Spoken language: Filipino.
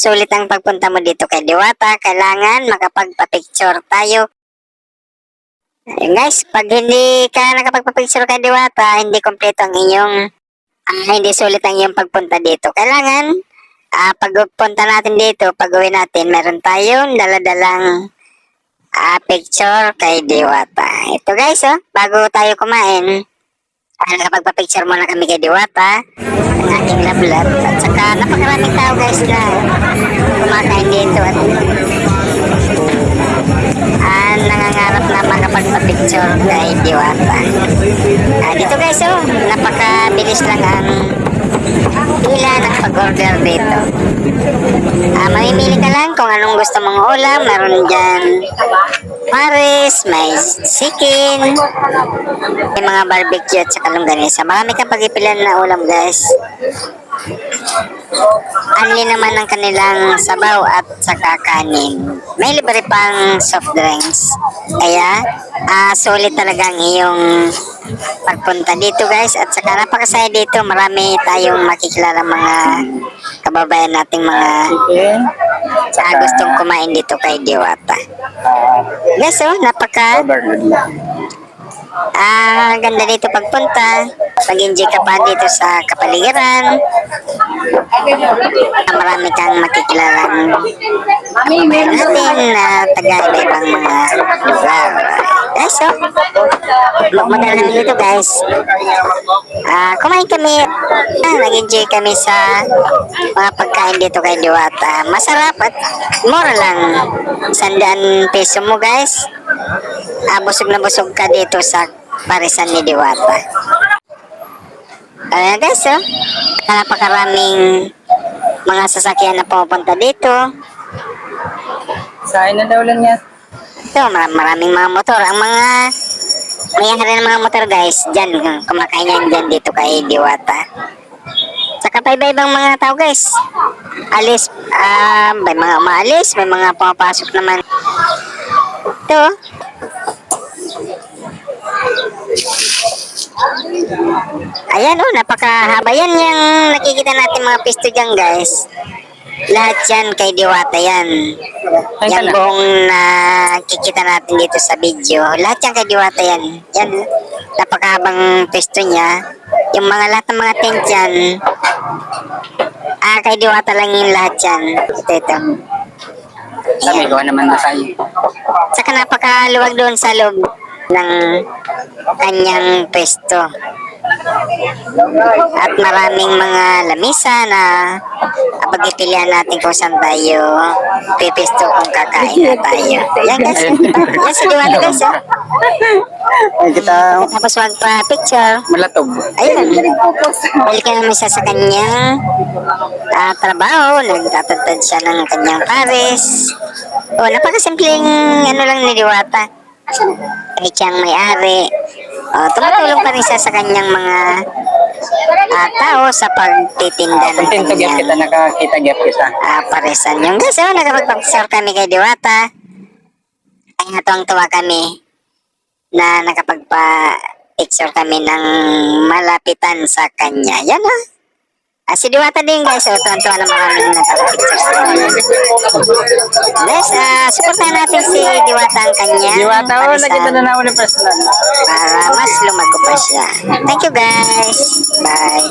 sulit ang pagpunta mo dito kay Diwata. Kailangan makapagpa-picture tayo. Ayun guys, pag hindi ka nakapagpa-picture kay Diwata, hindi kompleto ang inyong, ah, hindi sulit ang iyong pagpunta dito. Kailangan, ah, pagpunta natin dito, pag uwi natin, meron tayong daladalang ah, picture kay Diwata. Ito guys, oh, bago tayo kumain, ah, nakapagpa-picture muna kami kay Diwata, ang ating lablat. At saka napakaraming tao guys na kumakain dito at ah, nangangarap na makapagpa-picture kay Diwata. Ah, dito guys, oh, napakabilis lang ang pila ng pag-order dito. Ah, mamimili ka lang kung anong gusto mong ulam. Meron dyan pares, may chicken, may mga barbecue at saka longganisa. Marami kang pagipilan na ulam guys. Anli naman ang kanilang sabaw at saka kanin. May libre pang soft drinks. Kaya, ah, sulit talaga ang iyong pagpunta dito guys. At saka napakasaya dito. Marami tayong makikilala mga kababayan nating mga Ah, gustong kumain dito kay Diwata. Guys, oh, napaka. Ah, ganda dito pagpunta. Mag-enjoy ka pa dito sa kapaligiran. Ah, marami kang makikilalang kababayan natin na taga iba-ibang mga lugar. Guys, so, magmadal namin dito guys. Ah, kumain kami. Ah, nag-enjoy kami sa mga pagkain dito kay Diwata. Masarap at mura lang. Sandaan peso mo guys. Ah, busog na busog ka dito sa parisan ni Diwata. Ayan guys, oh. Napakaraming mga sasakyan na pumupunta dito. Sain na daw lang yan. Ito, mar- maraming mga motor. Ang mga mayahari ng mga motor guys, dyan, kumakain yan dyan dito kay Diwata. Saka pa iba-ibang mga tao guys. Alis, ah, may mga umaalis, may mga pumapasok naman. Ito, Ayan oh, napakahaba yan yung nakikita natin mga pisto dyan guys. Lahat yan kay Diwata yan. Ay, Yan buong nakikita natin dito sa video. Lahat yan kay Diwata yan. Yan, napakahabang pisto niya. Yung mga lahat ng mga tent yan, ah, kay Diwata lang yung lahat yan. Ito, ito. Sabi ko naman na sa'yo. Saka napakaluwag doon sa loob ng kanyang pwesto. At maraming mga lamisa na pagpipilian natin kung saan tayo pipisto kung kakain na tayo. Yan guys. Yan si Diwata guys. Ay, kita Tapos magpa-picture. malatog. Ayun. Balik ka naman siya sa kanyang ah, trabaho. Nagtatagtad siya ng kanyang pares. O, napakasimpleng ano lang ni Diwata. Kahit siyang may-ari. O, tumutulong pa rin siya sa kanyang mga ah, tao sa pagtitinda ng Contento gyap kita, kanyang nakakita gyap kita. ah, paresan. Yung guys, oh, nakapag-picture kami kay Diwata. Kaya tuwang-tuwa kami na nakapagpa-picture kami ng malapitan sa kanya. Yan oh. Ah, si Diwata din guys, oh, tuwan-tuwa na maraming nakapag-picture sa kanya. Guys, ah, supportahan natin si Diwata ang kanya. Diwata, oh, nakita na na ako ng personal. Para mas lumago pa siya. Thank you guys. Bye.